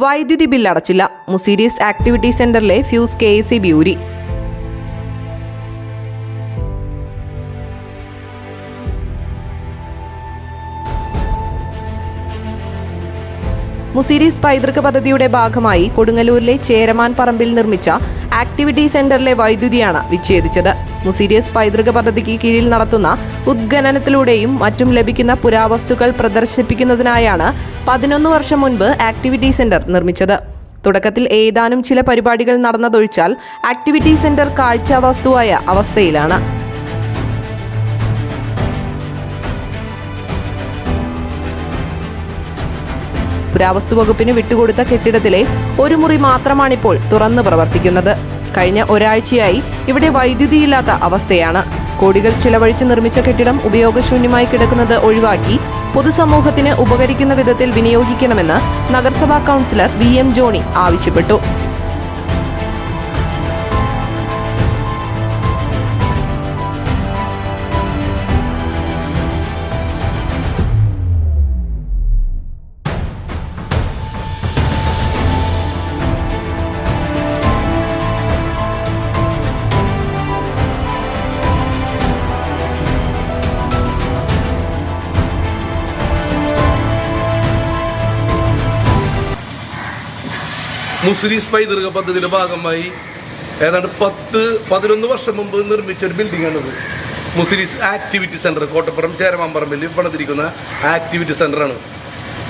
വൈദ്യുതി ബിൽ അടച്ചില്ല മുസീരീസ് ആക്ടിവിറ്റി സെന്ററിലെ ഫ്യൂസ് കെ എസ് ബി ഊരി മുസീരീസ് പൈതൃക പദ്ധതിയുടെ ഭാഗമായി കൊടുങ്ങല്ലൂരിലെ ചേരമാൻ പറമ്പിൽ നിർമ്മിച്ച ആക്ടിവിറ്റി സെന്ററിലെ വൈദ്യുതിയാണ് വിച്ഛേദിച്ചത്. മുസീരിയസ് പൈതൃക പദ്ധതിക്ക് കീഴിൽ നടത്തുന്ന ഉദ്ഖനനത്തിലൂടെയും മറ്റും ലഭിക്കുന്ന പുരാവസ്തുക്കൾ പ്രദർശിപ്പിക്കുന്നതിനായാണ് പതിനൊന്ന് വർഷം മുൻപ് ആക്ടിവിറ്റി സെന്റർ നിർമ്മിച്ചത്. തുടക്കത്തിൽ ഏതാനും ചില പരിപാടികൾ നടന്നതൊഴിച്ചാൽ ആക്ടിവിറ്റി സെന്റർ കാഴ്ചാവസ്തുവായ അവസ്ഥയിലാണ്. പുരാവസ്തു വകുപ്പിന് വിട്ടുകൊടുത്ത കെട്ടിടത്തിലെ ഒരു മുറി മാത്രമാണിപ്പോൾ തുറന്നു പ്രവർത്തിക്കുന്നത്. കഴിഞ്ഞ ഒരാഴ്ചയായി ഇവിടെ വൈദ്യുതിയില്ലാത്ത അവസ്ഥയാണ്. കോടികൾ ചിലവഴിച്ച് നിർമ്മിച്ച കെട്ടിടം ഉപയോഗശൂന്യമായി കിടക്കുന്നത് ഒഴിവാക്കി പൊതുസമൂഹത്തിന് ഉപകരിക്കുന്ന വിധത്തിൽ വിനിയോഗിക്കണമെന്ന് നഗരസഭാ കൗൺസിലർ വി എം ജോണി ആവശ്യപ്പെട്ടു. മുസ്ലിം പൈതൃക പദ്ധതിയുടെ ഭാഗമായി ഏതാണ്ട് പത്ത് പതിനൊന്ന് വർഷം മുമ്പ് നിർമ്മിച്ച ഒരു ബിൽഡിംഗ് ആണിത് മുസ്ലിംസ് ആക്ടിവിറ്റി സെന്റർ കോട്ടപ്പുറം ചേരമാമ്പറമ്പിൽ പണിതിരിക്കുന്ന ആക്ടിവിറ്റി സെന്ററാണ്.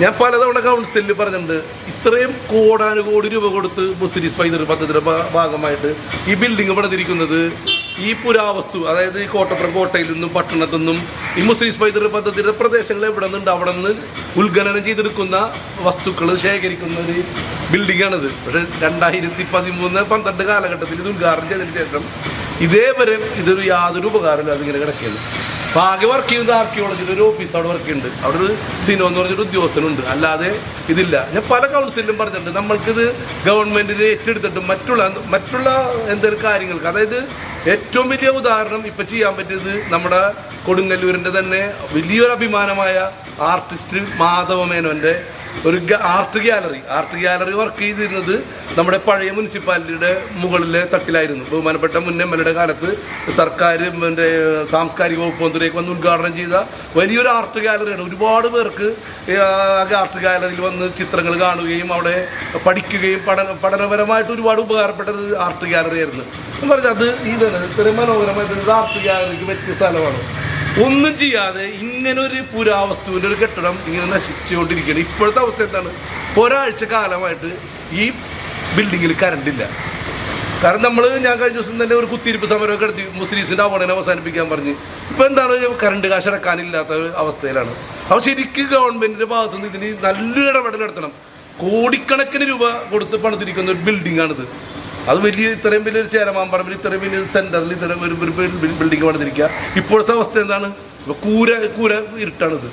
ഞാൻ പലതവണ കൗൺസിലിൽ പറഞ്ഞിട്ടുണ്ട് ഇത്രയും കോടാനുകോടി രൂപ കൊടുത്ത് മുസ്ലിംസ് പൈതൃക പദ്ധതിയുടെ ഭാഗമായിട്ട് ഈ ബിൽഡിംഗ് പണിതിരിക്കുന്നത് ഈ പുരാവസ്തു അതായത് ഈ കോട്ടപ്പുറം കോട്ടയിൽ നിന്നും പട്ടണത്തു നിന്നും ഈ മുസ്ലിം പൈതൃക പദ്ധതിയുടെ പ്രദേശങ്ങൾ എവിടെ നിന്നുണ്ട്? അവിടെ നിന്ന് ഉത്ഖനനം ചെയ്തെടുക്കുന്ന വസ്തുക്കൾ ശേഖരിക്കുന്ന ഒരു ബിൽഡിംഗാണിത് പക്ഷേ രണ്ടായിരത്തി പതിമൂന്ന് പന്ത്രണ്ട് കാലഘട്ടത്തിൽ ഇത് ഉദ്ഘാടനം ചെയ്തതിന് ശേഷം ഇതേവരെ ഇതൊരു യാതൊരു ഉപകാരമില്ല അതിങ്ങനെ കിടക്കുന്നത് അപ്പോൾ ആകെ വർക്ക് ചെയ്യുന്നത് ആർക്കിയോളജിയുടെ ഒരു ഓഫീസ് അവിടെ വർക്ക് ഉണ്ട് അവിടെ ഒരു സിനോ എന്ന് പറഞ്ഞൊരു ഉദ്യോഗസ്ഥനുണ്ട്. അല്ലാതെ ഇതില്ല. ഞാൻ പല കൗൺസിലും പറഞ്ഞിട്ടുണ്ട്. നമ്മൾക്കിത് ഗവൺമെന്റിന് ഏറ്റെടുത്തിട്ട് മറ്റുള്ള മറ്റുള്ള എന്തെങ്കിലും കാര്യങ്ങൾക്ക് അതായത് ഏറ്റവും വലിയ ഉദാഹരണം ഇപ്പം ചെയ്യാൻ പറ്റിയത് നമ്മുടെ കൊടുങ്ങല്ലൂരിന്റെ തന്നെ വലിയൊരു അഭിമാനമായ ആർട്ടിസ്റ്റ് മാധവ മേനോന്റെ ഒരു art gallery art gallery work ചെയ്തിരുന്നത് നമ്മുടെ പഴയ മുനിസിപ്പാലിറ്റിയുടെ മുകളിലെ തട്ടിലായിരുന്നു. ബഹുമാനപ്പെട്ട മുൻ എം എൽ എയുടെ കാലത്ത് സർക്കാർ എന്റെ സാംസ്കാരിക വകുപ്പ് മന്ത്രിയൊക്കെ വന്ന് ഉദ്ഘാടനം ചെയ്ത വലിയൊരു ആർട്ട് ഗ്യാലറിയാണ് ഒരുപാട് പേർക്ക് ആർട്ട് ഗ്യാലറിയിൽ വന്ന് ചിത്രങ്ങൾ കാണുകയും അവിടെ പഠിക്കുകയും പഠന പഠനപരമായിട്ട് ഒരുപാട് ഉപകാരപ്പെട്ട ആർട്ട് ഗ്യാലറി ആയിരുന്നു എന്ന് പറഞ്ഞാൽ അത് ഇതാണ്. ഇത്ര മനോഹരമായിട്ട് പറ്റിയ സ്ഥലമാണ്. ഒന്നും ചെയ്യാതെ ഇങ്ങനെ ഒരു പുരാവസ്തുവിന്റെ ഒരു കെട്ടിടം ഇങ്ങനെ നശിച്ചുകൊണ്ടിരിക്കുകയാണ്. ഇപ്പോഴത്തെ അവസ്ഥ എന്താണ്? ഒരാഴ്ച കാലമായിട്ട് ഈ ബിൽഡിങ്ങിൽ കറണ്ടില്ല കാരണം നമ്മൾ ഞാൻ കഴിഞ്ഞ ദിവസം തന്നെ ഒരു കുത്തിരിപ്പ് സമരമൊക്കെ എടുത്തി മുസ്ലിംസിന്റെ അവണനെ അവസാനിപ്പിക്കാൻ പറഞ്ഞ്. ഇപ്പോൾ എന്താണ്? കറണ്ട് കാശ് അടക്കാനില്ലാത്ത അവസ്ഥയിലാണ്. അപ്പോൾ ശരിക്കും ഗവൺമെന്റിന്റെ ഭാഗത്തു നിന്ന് ഇതിന് നല്ലൊരു ഇടപെടൽ നടത്തണം. കോടിക്കണക്കിന് രൂപ കൊടുത്ത് പണിതിരിക്കുന്ന ഒരു ബിൽഡിങ്ങാണിത് അത് വലിയ ഇത്രയും വലിയൊരു ചേരമാമ്പറമ്പിൽ ഇത്രയും വലിയൊരു സെന്ററിൽ ഇത്രയും ഒരു ബിൽഡിംഗ് പണിതിരിക്കുക ഇപ്പോഴത്തെ അവസ്ഥ എന്താണ്? കൂര കൂര ഇരുട്ടാണിത്.